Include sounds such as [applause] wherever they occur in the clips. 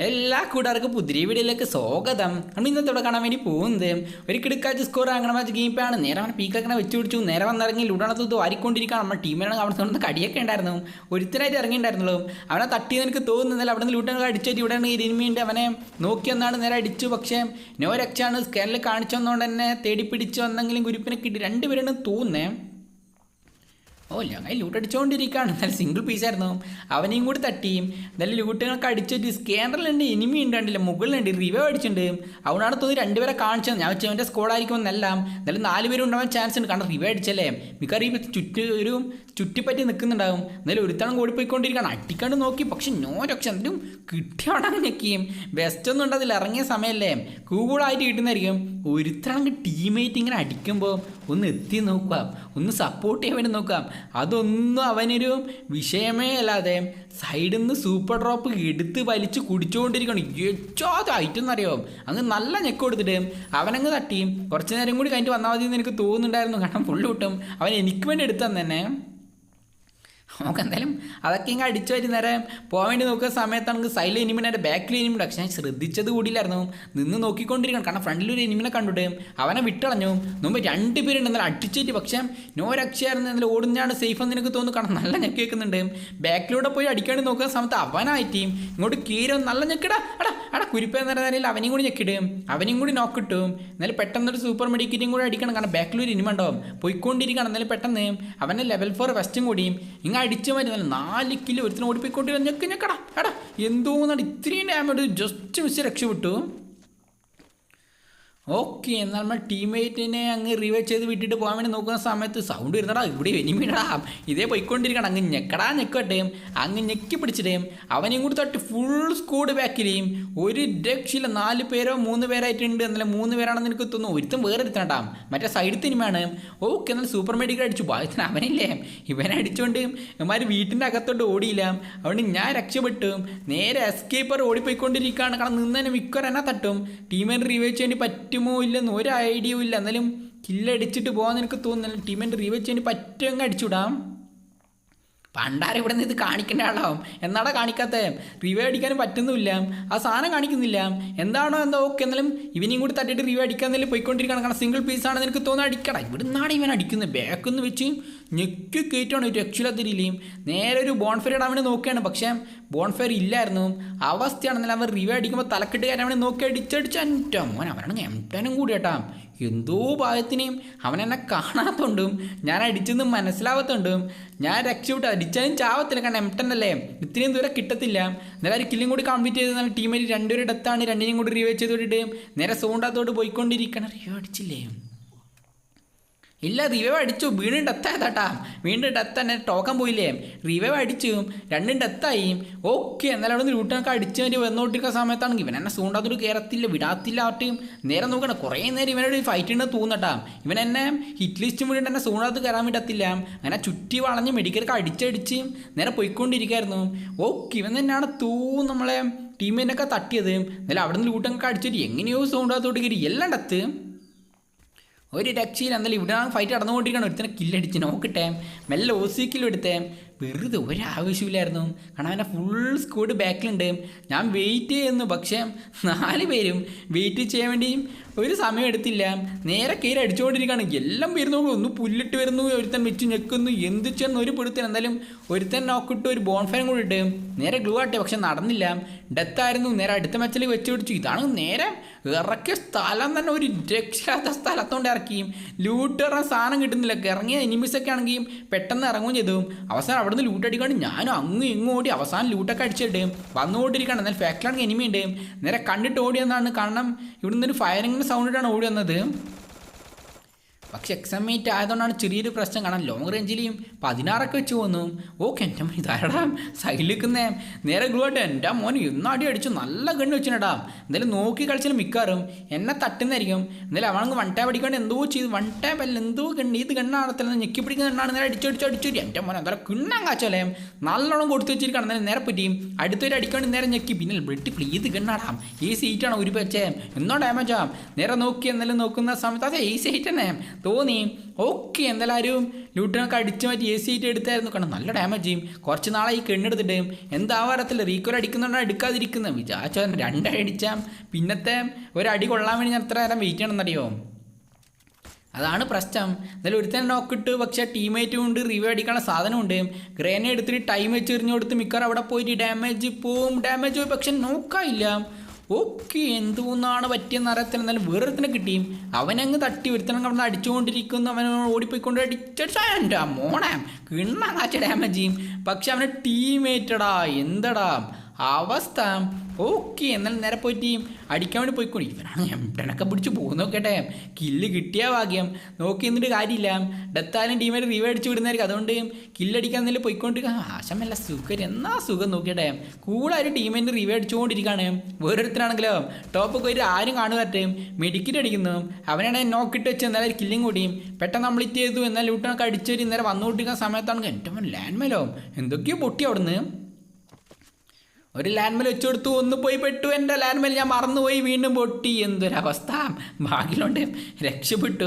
എല്ലാ കൂട്ടുകാർക്കും പുതിരി വീഡിയോയിലേക്ക് സ്വാഗതം. നമ്മൾ ഇന്നത്തെ ഇവിടെ കാണാൻ വേണ്ടി പോകുന്നത് ഒരു കിടക്കാച്ച് സ്കോർ അങ്ങനെ മാച്ച് ഗെയിം ആണ്. നേരെ പീക്ക് പീക്കങ്ങനെ വെച്ച് പിടിച്ചു. നേരെ വന്നിറങ്ങി ലൂടാണത്ത് വാരിക്കൊണ്ടിരിക്കുകയാണ്. നമ്മുടെ ടീമിനാണ് അവിടെ നിന്ന് കടിയൊക്കെ ഉണ്ടായിരുന്നു. ഒരുത്തരായിട്ട് ഇറങ്ങിയിട്ടുണ്ടായിരുന്നുള്ളൂ. അവനെ തട്ടി എനിക്ക് തോന്നുന്നില്ല അവിടെ നിന്ന് ലുഡാണ് അടിച്ചിട്ട് ഇവിടെ ഇരുമിയുണ്ട് അവനെ നോക്കി വന്നാണ് നേരെ അടിച്ചു. പക്ഷേ നോ രക്ഷയാണ് സ്കാനിൽ കാണിച്ചതുകൊണ്ട് തന്നെ തേടി പിടിച്ചു വന്നെങ്കിലും ഗുരുപ്പിനെ കിട്ടി. രണ്ടുപേരാണ് തോന്നുന്നേ ഓ ഞങ്ങൾ ലൂട്ട് അടിച്ചുകൊണ്ടിരിക്കുകയാണ് നല്ല സിംഗിൾ പീസായിരുന്നു അവനെയും കൂടി തട്ടിയും. എന്നാലും ലൂട്ടുകളൊക്കെ അടിച്ചിട്ട് സ്കാനറിലുണ്ട് ഇനിമി ഉണ്ട് മുകളിലുണ്ട് റിവൈവ് അടിച്ചിട്ടുണ്ട്. അവനാണ് തോന്നി രണ്ടുപേരെ കാണിച്ചത്. ഞാൻ വെച്ചാൽ അവന്റെ സ്കോഡായിരിക്കും എന്നെല്ലാം എന്നാലും നാല് ഉണ്ടാവാൻ ചാൻസ് ഉണ്ട്. കാരണം റിവൈവ് അടിച്ചല്ലേ? മിക്കവാറും ഈ ചുറ്റ് ഒരു ചുറ്റിപ്പറ്റി നിൽക്കുന്നുണ്ടാവും എന്നാലും ഒരുത്തണം കൂടി പോയിക്കൊണ്ടിരിക്കുകയാണ് അടിക്കാണ്ട് നോക്കി. പക്ഷെ നോ രക്ഷ. എന്തിനും കിട്ടിയാണെങ്കിൽ ഞെക്കിയും. ബെസ്റ്റ് ഒന്നും ഉണ്ടതില്ല ഇറങ്ങിയ സമയമല്ലേ? കൂളായിട്ട് കിട്ടുന്നതായിരിക്കും. ഒരുത്തണെങ്കിൽ ടീമേറ്റ് ഇങ്ങനെ അടിക്കുമ്പോൾ ഒന്ന് എത്തി നോക്കാം. ഒന്ന് സപ്പോർട്ട് ചെയ്യാൻ വേണ്ടി നോക്കാം. അതൊന്നും അവനൊരു വിഷയമേ അല്ലാതെ സൈഡിൽ നിന്ന് സൂപ്പർ ഡ്രോപ്പ് എടുത്ത് വലിച്ച് കുടിച്ചുകൊണ്ടിരിക്കണം ഏറ്റവും അങ്ങ് നല്ല ഞെക്ക് കൊടുത്തിട്ട് അവനങ്ങ് തട്ടി. കുറച്ച് നേരം കൂടി കഴിഞ്ഞിട്ട് വന്നാൽ മതി എന്ന് എനിക്ക് തോന്നുന്നുണ്ടായിരുന്നു. കാരണം ഫുള്ള് കിട്ടും അവൻ എനിക്ക് വേണ്ടി എടുത്തു തന്നെ നമുക്ക് എന്തായാലും അതൊക്കെ ഇങ്ങനെ അടിച്ചു വരും നേരം പോകാൻ വേണ്ടി നോക്കുന്ന സമയത്താണെങ്കിൽ സൈഡിൽ എനിമിനെ എന്റെ ബാക്കിൽ എനിമിനെ പക്ഷെ ഞാൻ ശ്രദ്ധിച്ചത് കൂടിയില്ലായിരുന്നു. നിന്ന് നോക്കിക്കൊണ്ടിരിക്കണം. കാരണം ഫ്രണ്ടിൽ ഒരു എനിമിനെ കണ്ടിട്ട് അവനെ വിട്ടളഞ്ഞു. മുമ്പ് രണ്ട് പേരുണ്ട്. എന്നാലും അടിച്ചിട്ട് പക്ഷേ നോ രക്ഷയായിരുന്നു. എന്നാലും ഓടുന്നതാണ് സേഫ് എന്ന് എനിക്ക് തോന്നുന്നു? കാരണം നല്ല ഞെക്ക് കേൾക്കുന്നുണ്ട്. ബാക്കിലൂടെ പോയി അടിക്കാണ്ട് നോക്കുന്ന സമയത്ത് അവനായിട്ടും ഇങ്ങോട്ട് കീരോ നല്ല ഞെക്കിടാ അടാ അടാ കുരിപ്പ എന്ന നിലയിൽ അവനെയും കൂടി ഞെക്കിടും. അവനെയും കൂടി നോക്കിട്ടും എന്നാലും പെട്ടെന്നൊരു സൂപ്പർ മെഡിക്കറ്റും കൂടി അടിക്കണം. കാരണം ബാക്കിലൊരു എനിമ ഇനിമ ഉണ്ടാവും പോയിക്കൊണ്ടിരിക്കണം. എന്നാലും പെട്ടെന്ന് അവന്റെ ലെവൽ ഫോർ വെസ്റ്റും കൂടിയും ഇങ്ങനെ അടിച്ചു മാറ്റി നല്ല നാല് കിലോ ഒരുത്തിന് ഓടിപ്പോയിക്കൊണ്ടിരുന്ന ഞെക്ക് ഞെക്കടാ. എടാ എന്തോന്നാണ് ഇത്രയും ഡാമേജ് ജസ്റ്റ് മിസ് രക്ഷപ്പെട്ടു. ഓക്കെ എന്നാൽ നമ്മൾ ടീംമേറ്റിനെ അങ്ങ് റിവൈവ് ചെയ്ത് വിട്ടിട്ട് പോകാൻ വേണ്ടി നോക്കുന്ന സമയത്ത് സൗണ്ട് വരുന്നടാ ഇവിടെ എനിമിടാ ഇതേ പോയിക്കൊണ്ടിരിക്കണം അങ്ങ് ഞെക്കടാ ഞെക്കട്ടെയും. അങ്ങ് ഞെക്കി പിടിച്ചിട്ടേയും. അവനെയും കൂടി തട്ടി ഫുൾ സ്കൂഡ് ബാക്കിലെയും ഒരു രക്ഷയില്ല നാല് പേരോ മൂന്ന് പേരായിട്ടുണ്ട്. എന്നാലും മൂന്ന് പേരാണെന്ന് എനിക്ക് തോന്നുന്നു ഒരുത്തും വേറെ എടുത്തണ്ടാം മറ്റേ സൈഡിൽ തന്നെയാണ് ഓക്കെ എന്നാൽ സൂപ്പർ മെഡിക്കൽ അടിച്ചു. ഭാഗ്യത്തിന് അവനില്ലേ? ഇവനെ അടിച്ചുകൊണ്ട് ഇവന്മാർ വീട്ടിന്റെ അകത്തോട്ട് ഓടിയില്ല. അതുകൊണ്ട് ഞാൻ രക്ഷപ്പെട്ടു. നേരെ എസ്കേപ്പർ ഓടിപ്പോയിക്കൊണ്ടിരിക്കുകയാണ് കാരണം മിക്കവർ എന്നെ തട്ടും. ടീമിനെ റിവൈവ് ചെയ്യേണ്ടി പറ്റുമോ ഇല്ലെന്ന് ഒരു ഐഡിയയും ഇല്ല. എന്നാലും കില്ലടിച്ചിട്ട് പോകാൻ എനിക്ക് തോന്നുന്നില്ല ടീമിന്റെ ചെയ്യേണ്ടി പറ്റുമെങ്കിൽ അടിച്ചുവിടാം പണ്ടാരം ഇവിടെ നിന്ന് ഇത് കാണിക്കേണ്ട ആളാവും എന്നാടാ കാണിക്കാത്ത? റിവ്യൂ അടിക്കാനും പറ്റുന്നില്ല ആ സാധനം കാണിക്കുന്നില്ല. എന്താണോ എന്തോ ഓക്കെ എന്നാലും ഇവനെയും കൂടി തട്ടിയിട്ട് റിവ്യൂ അടിക്കാന്നല്ലേ പോയിക്കൊണ്ടിരിക്കണം കാരണം സിംഗിൾ പീസ് ആണെന്ന് എനിക്ക് തോന്നുന്നു അടിക്കട. ഇവിടെ നിന്നാണ് ഇവൻ അടിക്കുന്നത്. ബാക്കെന്ന് വെച്ച് ഞെക്കി കയറ്റാണ് ഒരു രക്ഷയില്ലാത്തിരിയില്ലേയും നേരെ ഒരു ബോൺഫെയർ ഇടാൻ വേണ്ടി നോക്കുകയാണ്. പക്ഷേ ബോൺഫെയർ ഇല്ലായിരുന്നു. അവസ്ഥയാണെന്നല്ല അവർ റിവ്യൂ അടിക്കുമ്പോൾ തലക്കെട്ട് കയറാൻ വേണ്ടി നോക്കി അടിച്ചടിച്ച് എന്റെ മോൻ അവനാണ് എംടനും കൂടി കേട്ടാ. എന്തോ ഭാഗത്തിനെയും അവൻ എന്നെ കാണാത്തോണ്ടും ഞാൻ അടിച്ചെന്ന് മനസ്സിലാവാത്തോണ്ടും ഞാൻ രക്ഷപ്പെട്ട് അടിച്ചാലും ചാവത്തില്ല. കാരണം അല്ലേ ഇത്രയും ദൂരെ കിട്ടത്തില്ല. നേരെ ഒരു കില്ലും കൂടി കംപ്ലീറ്റ് ചെയ്ത് ടീമിൽ രണ്ടുപേരും ഡെത്താണ് രണ്ടിനെയും കൂടി റിവൈവ് ചെയ്ത് വിട്ടിട്ട് നേരെ സോണ്ടാത്തോട്ട് പോയിക്കൊണ്ടിരിക്കണം റിവ്യൂ അടിച്ചില്ലേ? ഇല്ല റിവൈവ് അടിച്ചു. വീണ്ടും ഡെത്തായതാട്ടാ വീണ്ടും ഡെത്ത് തന്നെ. ടോക്കൻ പോയില്ലേ? റിവൈവ് അടിച്ചു. രണ്ടും ഡെത്തായി ഓക്കെ എന്നാലും അവിടെ നിന്ന് ലൂട്ടൊക്കെ അടിച്ചു വരി വന്നുകൊണ്ടിരിക്കുന്ന സമയത്താണെങ്കിൽ ഇവൻ എന്നെ സൂണ്ടാത്തൊരു കയറത്തില്ല വിടാത്തില്ല ആട്ടും നേരെ നോക്കണം കുറേ നേരം ഇവനോട് ഫൈറ്റ് ഉണ്ടെന്ന് തോന്നട്ടാ. ഇവൻ എന്നെ ഹിറ്റ് ലിസ്റ്റും വേണ്ടി എന്നെ സൂണ്ടാത്ത് കയറാൻ വിടത്തില്ല. അങ്ങനെ ചുറ്റി വളഞ്ഞ് മെഡിക്കലൊക്കെ അടിച്ചടിച്ച് നേരെ പോയിക്കൊണ്ടിരിക്കുകയായിരുന്നു ഓക്കെ ഇവൻ തന്നെയാണ് തൂ നമ്മളെ ടീമിനൊക്കെ തട്ടിയത്. എന്നാലും അവിടെ നിന്ന് ലൂട്ടൊക്കെ അടിച്ചിട്ട് എങ്ങനെയോ സൗണ്ടാത്തോട്ട് കയറി എല്ലാം ഡെത്ത് ഒരു രക്ഷയിൽ എന്നാലും ഇവിടെ ഫൈറ്റ് നടന്നുകൊണ്ടിരിക്കണം ഒരുത്തനെ കില്ലടിച്ച് നോക്കട്ടെ മെല്ലെ ഓസിക്കിലും എടുത്തേ. വെറുതെ ഒരാവശ്യമില്ലായിരുന്നു. കാരണം അവന്റെ ഫുൾ സ്ക്വാഡ് ബാക്കിലുണ്ട് ഞാൻ വെയിറ്റ് ചെയ്യുന്നു. പക്ഷേ നാല് പേരും വെയിറ്റ് ചെയ്യാൻ വേണ്ടിയും ഒരു സമയം എടുത്തില്ല. നേരെ കയറി അടിച്ചുകൊണ്ടിരിക്കുകയാണ്. എല്ലാം വരുന്നു. ഒന്ന് പുല്ലിട്ട് വരുന്നു. ഒരുത്തൻ വെച്ച് ഞെക്കുന്നു. എന്ത് ചെയ്യുന്ന? ഒരു പിടുത്തൻ എന്തായാലും ഒരുത്തൻ നോക്കിട്ട് ഒരു ബോൺഫയറും കൂടി ഇട്ട് നേരെ ഗ്ലൂ ആട്ടെ. പക്ഷെ നടന്നില്ല. ഡെത്തായിരുന്നു നേരെ അടുത്ത മെച്ചിൽ വെച്ച് പിടിച്ചു. ഇതാണ് നേരെ ഇറക്കിയ സ്ഥലം തന്നെ ഒരു രക്ഷാത്ത സ്ഥലത്തോണ്ട് ഇറക്കിയും ലൂട്ട് പറഞ്ഞ സാധനം കിട്ടുന്നില്ല. ഇറങ്ങിയ എനിമീസൊക്കെ ആണെങ്കിൽ പെട്ടെന്ന് ഇറങ്ങുകയും ചെയ്തു. അവസാനം അവിടെ നിന്ന് ലൂട്ട് അടിക്കാണ്ട് ഞാനും അങ്ങും ഇങ്ങും ഓടി അവസാനം ലൂട്ടൊക്കെ അടിച്ചിട്ട് വന്നുകൊണ്ടിരിക്കണം എന്നാൽ ഫാക്ടറിയാണെങ്കിൽ എനിമി ഉണ്ട്. നേരെ കണ്ടിട്ട് ഓടിയെന്നാണ്. കാരണം ഇവിടുന്ന് ഒരു ഫയറിങ്ങിന് സൗണ്ടിട്ടാണ് ഓടി വന്നത്. പക്ഷെ എക്സാമേറ്റ് ആയതുകൊണ്ടാണ് ചെറിയൊരു പ്രശ്നം കാണാൻ ലോങ് റേഞ്ചിലെയും പതിനാറൊക്കെ വെച്ച് പോന്നു. ഓക്കെ എന്റെ മോൻ ഇതാരടാ? സൈഡിൽ നിൽക്കുന്നേ നേരെ ഗ്ലൂട്ട് എന്റെ മോൻ ഇന്ന് അടി അടിച്ചു. നല്ല ഗണ്ണ് വെച്ചിട്ടാ എന്തായാലും നോക്കി കളിച്ചാലും മിക്കാറും. എന്നെ തട്ടുന്നതായിരിക്കും. എന്തായാലും അവനങ്ങ് വൺ ടാപ്പ് അടിക്കാണ്ട് എന്തോ ചെയ്ത്. വൺ ടാപ്പ് അല്ല എന്തോ ഗണ്ണ്. ഇത് ഗണ്ണാണത്തില്ല ഞെക്കി പിടിക്കുന്ന ഗണ്ണാണ്. നേരെ അടിച്ചടിച്ചു അടിച്ചു എന്റെ മോൻ എന്തായാലും കിണ്ണാൻ കാച്ചോലേ. നല്ലോണം കൊടുത്തു വെച്ചിരിക്കണം എന്നാലും നേരെ പറ്റിയും. അടുത്തൊരു അടിക്കാണ്ട് നേരെ ഞെക്കി. പിന്നെ ബ്ലഡ് ഇത് ഗണ്ണാടാം. ഈ സീറ്റാണ് ഒരു വെച്ചേ എന്നോ ഡാമേജ് ആം. നേരെ നോക്കി എന്നാലും നോക്കുന്ന സമയത്ത്. അതെ ഈ സീറ്റ് തന്നെ. തോന്നി. ഓക്കെ എന്തായാലും ലൂട്ടിനൊക്കെ അടിച്ചു മാറ്റി എ സി എടുത്തായിരുന്നു. കാരണം നല്ല ഡാമേജ് ചെയ്യും കുറച്ച് നാളായി കെണ്ണെടുത്തിട്ട് എന്താവാറത്തില്ല റീക്കോർ അടിക്കുന്നുണ്ടോ എടുക്കാതിരിക്കുന്നത് വിചാരിച്ചോ രണ്ടടി അടിച്ചാൽ പിന്നത്തെ ഒരടി കൊള്ളാൻ വേണ്ടി ഞാൻ എത്ര നേരം വെയിറ്റ് ചെയ്യണമെന്നറിയോ? അതാണ് പ്രശ്നം. എന്നാലും ഒരുത്തൻ നോക്കിട്ട് പക്ഷേ ടീമേറ്റ് ഉണ്ട് റിവ്യൂ അടിക്കാനുള്ള സാധനമുണ്ട്. ഗ്രേനെ എടുത്തിട്ട് ടൈം വെച്ച് എറിഞ്ഞു കൊടുത്ത് മിക്കവാറും അവിടെ പോയിട്ട് ഡാമേജ് പോവും. ഡാമേജ് പോയി പക്ഷെ നോക്കായില്ല ഓക്കെ എന്തോന്നാണ് പറ്റിയെന്ന് അറിയത്തില്ല. എന്നാലും വേറൊരുത്തനെ കിട്ടിയും. അവനങ്ങ് തട്ടി ഒരുത്തനങ്ങ് അവിടെ അടിച്ചുകൊണ്ടിരിക്കുന്നു അവൻ ഓടിപ്പോയിക്കൊണ്ട് അടിച്ചാ മോണാം മോണേ കിണ്ണാച്ച ഡാമേജ് ചെയ്യും പക്ഷെ അവന് ടീമേറ്റടാ എന്തടാ? അവസ്ഥ. ഓക്കെ എന്നാൽ നേരെ പോയിട്ട് അടിക്കാൻ വേണ്ടി പോയിക്കോളി. ഇവനാണ് എംടനൊക്കെ പിടിച്ച് പോകുന്ന നോക്കട്ടെ കില്ല് കിട്ടിയ ഭാഗ്യം. നോക്കി എന്നിട്ട് കാര്യമില്ല. ഡെത്താലും ടീമായിട്ട് റീവ് അടിച്ച് വിടുന്നതായിരിക്കും. അതുകൊണ്ട് കില്ലടിക്കാൻ നല്ല പോയിക്കൊണ്ടിരിക്കുക ആശമല്ല സുഖം. എന്നാ സുഖം നോക്കിയട്ടെ. കൂളായിട്ട് ടീമിന്റെ റീവ് അടിച്ചുകൊണ്ടിരിക്കുകയാണ് വേറൊരുത്തരാണെങ്കിലോ ടോപ്പ് പോയിട്ട് ആരും കാണുകട്ടെ മെഡിക്കറ്റ് അടിക്കുന്നു. അവനാണ് നോക്കിട്ട് വെച്ച് എന്നാൽ കില്ലും കൂടി. പെട്ടെന്ന് കംപ്ലീറ്റ് ചെയ്തു. എന്നാൽ ലൂട്ടനൊക്കെ അടിച്ചൊരു ഇന്നലെ വന്നുകൊണ്ടിരിക്കുന്ന സമയത്താണെങ്കിൽ മോൻ ലാൻഡ് മേലോ എന്തൊക്കെയോ പൊട്ടി അവിടുന്ന്. ഒരു ലാൻഡ്മേൽ വെച്ചു കൊടുത്തു ഒന്ന് പോയി പെട്ടു. എന്റെ ലാൻഡ്മേൽ ഞാൻ മറന്നുപോയി. വീണ്ടും പൊട്ടി. എന്തൊരവസ്ഥ. ഭാഗ്യമുണ്ട്. രക്ഷപ്പെട്ടു.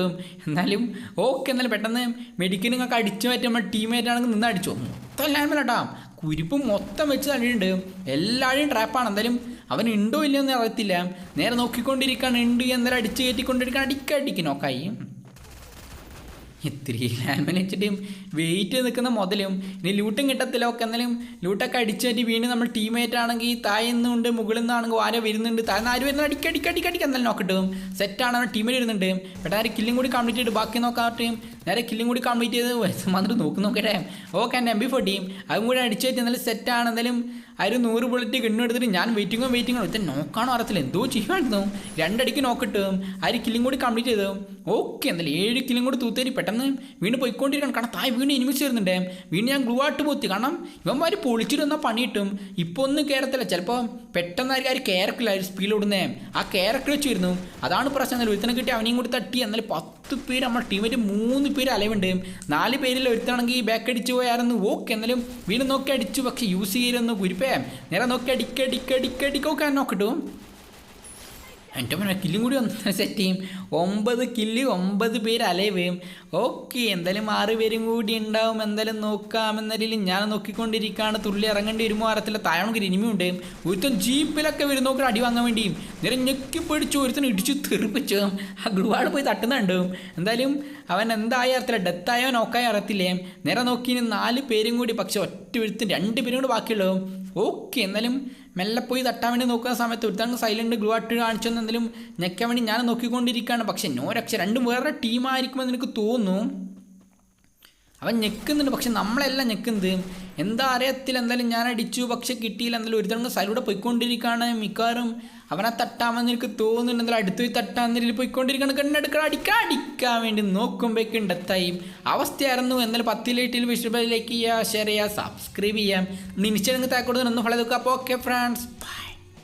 എന്നാലും ഓക്കെ. എന്നാലും പെട്ടെന്ന് മെഡിക്കൽ നിങ്ങൾക്ക് അടിച്ചു മാറ്റി. നമ്മുടെ ടീമേറ്റ് ആണെങ്കിൽ നിന്ന് അടിച്ചു. മൊത്തം ലാൻഡ്മേൽ കേട്ടോ. കുരിപ്പ് മൊത്തം വെച്ച് തള്ളിയിട്ടുണ്ട്. എല്ലാവരും ട്രാപ്പാണ് എന്തായാലും അവൻ ഉണ്ടോ ഇല്ലയോ എന്ന് അറിയത്തില്ല. നേരെ നോക്കിക്കൊണ്ടിരിക്കുകയാണ്. ഉണ്ട്. എന്നാലും അടിച്ച് കയറ്റിക്കൊണ്ടിരിക്കുകയാണ്. അടിക്കടിക്ക് നോക്കായി. ഇത്തിരി ലാൻഡ്മൈൻ വെച്ചിട്ട് വെയിറ്റ് നിൽക്കുന്ന മുതലും ഇനി ലൂട്ടും കിട്ടത്തില്ല ഒക്കെ എന്നാലും ലൂട്ടൊക്കെ അടിച്ചേറ്റി വീണ്ടും നമ്മൾ ടീമേറ്റ് ആണെങ്കിൽ താഴ്ന്നുണ്ട് മുകളിൽ നിന്നാണെങ്കിൽ ആരോ വരുന്നുണ്ട് താഴ്ന്ന ആര് വരുന്ന അടിക്ക് അടിക്ക് അടിക്ക് അടിക്ക് എന്നാലും നോക്കട്ടും സെറ്റാണ് അവൻ ടീമിൽ ഇരുന്നുണ്ട് പെട്ടെന്ന് ആര് കില്ലും കൂടി കംപ്ലീറ്റ് ചെയ്ത് ബാക്കി നോക്കാട്ടെ നേരെ കില്ലും കൂടി കംപ്ലീറ്റ് ചെയ്ത് മാത്രം നോക്കി നോക്കട്ടെ. ഓക്കെ എന്റെ എം ബി ഫോർട്ടിയും അതും കൂടി അടിച്ചേറ്റ് എന്നാലും സെറ്റാണ് എന്നാലും ഒരു നൂറ് ബുള്ളറ്റ് കിണ്ണെടുത്തിട്ട് ഞാൻ വെയിറ്റിങ്ങും വെയിറ്റിങ്ങും ഒറ്റ നോക്കാണോ അറിയത്തില്ല. എന്തോ ചെയ്യുമായിരുന്നു രണ്ടടിക്ക് നോക്കിട്ടും. ആര് കില്ലും കൂടി കംപ്ലീറ്റ് ചെയ്തു. ഓക്കെ എന്നാലും ഏഴ് കില്ലും കൂടി തൂത്തേരി പെട്ടെന്ന് വീണ്ടും പോയിക്കൊണ്ടിരിക്കണം കാരണം താഴെ വീണ്ടും ഇനിമിച്ച് വരുന്നുണ്ട്. വീണ്ടും ഞാൻ ഗ്ലൂ ആയിട്ട് പോത്തി. കാരണം ഇവന്മാർ പൊളിച്ചിരുന്ന പണി കിട്ടും ഇപ്പോൾ ഒന്നും കയറത്തില്ല ചിലപ്പോൾ പെട്ടെന്നായിരിക്കും ആ ഒരു കയറക്കില്ല ഒരു സ്പീഡ് ഓടുന്നേ. ആ കയറക്കിൽ വെച്ച് വരുന്നു. അതാണ് പ്രശ്നം. എന്നാൽ ഒരുത്തനെ കിട്ടി അവനെയും കൂടി തട്ടി. എന്നാൽ പത്ത് പേര് നമ്മുടെ ടീമിൽ മൂന്ന് പേര് അലവുണ്ട് നാല് പേരിൽ ഒരുത്തണമെങ്കിൽ ബാക്ക് അടിച്ച് പോയായിരുന്നു. ഓക്കെ എന്നാലും വീണ്ടും നോക്കി അടിച്ചു. പക്ഷേ യൂസ് ചെയ്യലൊന്നും കുരിപ്പേ നേരെ നോക്കി അടിക്കടിക്കടിക്കടിക്കൊക്കെ നോക്കിട്ടു എന്റെ മോനെ കില്ലും കൂടി ഒന്ന് [laughs] സെറ്റ് ചെയ്യും. ഒമ്പത് കില്ല് ഒമ്പത് പേര് അലവേയും ഓക്കെ എന്തായാലും ആറ് പേരും കൂടി ഉണ്ടാവും. എന്തായാലും നോക്കാം രീതിയിൽ ഞാൻ നോക്കിക്കൊണ്ടിരിക്കുകയാണ്. തുള്ളി ഇറങ്ങേണ്ടി വരുമോ? അറത്തില്ല താഴെ ഇനിമുണ്ട് ഒരുത്തൻ ജീപ്പിലൊക്കെ വരും. നോക്കി അടി വാങ്ങാൻ വേണ്ടിയും. നേരെ ഞെക്കി പിടിച്ചു ഒരുത്തൻ ഇടിച്ചു തെറിപ്പിച്ചു ആ ഗ്രൂവാട് പോയി തട്ടുന്നുണ്ട്. എന്തായാലും അവൻ എന്തായ അറിയത്തില്ല. ഡെത്തായോ നോക്കായോ അറിയത്തില്ലേ? നേരെ നോക്കി നാല് പേരും കൂടി. പക്ഷെ ഒറ്റ ഒരുത്തും രണ്ട് പേരും കൂടി ബാക്കിയുള്ളൂ ഓക്കെ എന്നാലും മെല്ലെ പോയി തട്ടാൻ വേണ്ടി നോക്കുന്ന സമയത്ത് ഒരുത്തങ്ങ് സൈലന്റ് ഗ്ലൂ ആയിട്ട് കാണിച്ചെന്നെങ്കിലും ഞെക്കാൻ വേണ്ടി ഞാൻ നോക്കിക്കൊണ്ടിരിക്കുകയാണ്. പക്ഷേ നോ രക്ഷ രണ്ടും വേറെ ടീമായിരിക്കുമെന്ന് എനിക്ക് തോന്നുന്നു. അവൻ ഞെക്കുന്നുണ്ട്. പക്ഷെ നമ്മളെല്ലാം ഞെക്കുന്നത് എന്താ അറിയത്തില്ല. എന്തായാലും ഞാൻ അടിച്ചു. പക്ഷെ കിട്ടിയില്ല. എന്തായാലും ഒരു തവണ സൈലൂടെ പോയിക്കൊണ്ടിരിക്കുകയാണ് മിക്കവാറും. അവനെ തട്ടാമെന്ന് എനിക്ക് തോന്നുന്നുണ്ട്. എന്തായാലും അടുത്ത് പോയി തട്ടാമെന്ന രീതിയിൽ പോയിക്കൊണ്ടിരിക്കുകയാണ്. കണ്ണെടുക്കാൻ അടിക്കാൻ അടിക്കാൻ വേണ്ടി നോക്കുമ്പോഴേക്കും ഡെത്തായി അവസ്ഥയായിരുന്നു. എന്നാലും പത്തിലേറ്റിൽ വിഷുബിലേക്ക് ചെയ്യുക ഷെയർ ചെയ്യുക സബ്സ്ക്രൈബ് ചെയ്യാം നിമിഷം താക്കോട് ഒന്ന് ഫലം നോക്കുക അപ്പോൾ ഓക്കെ ഫ്രണ്ട്സ് ബൈ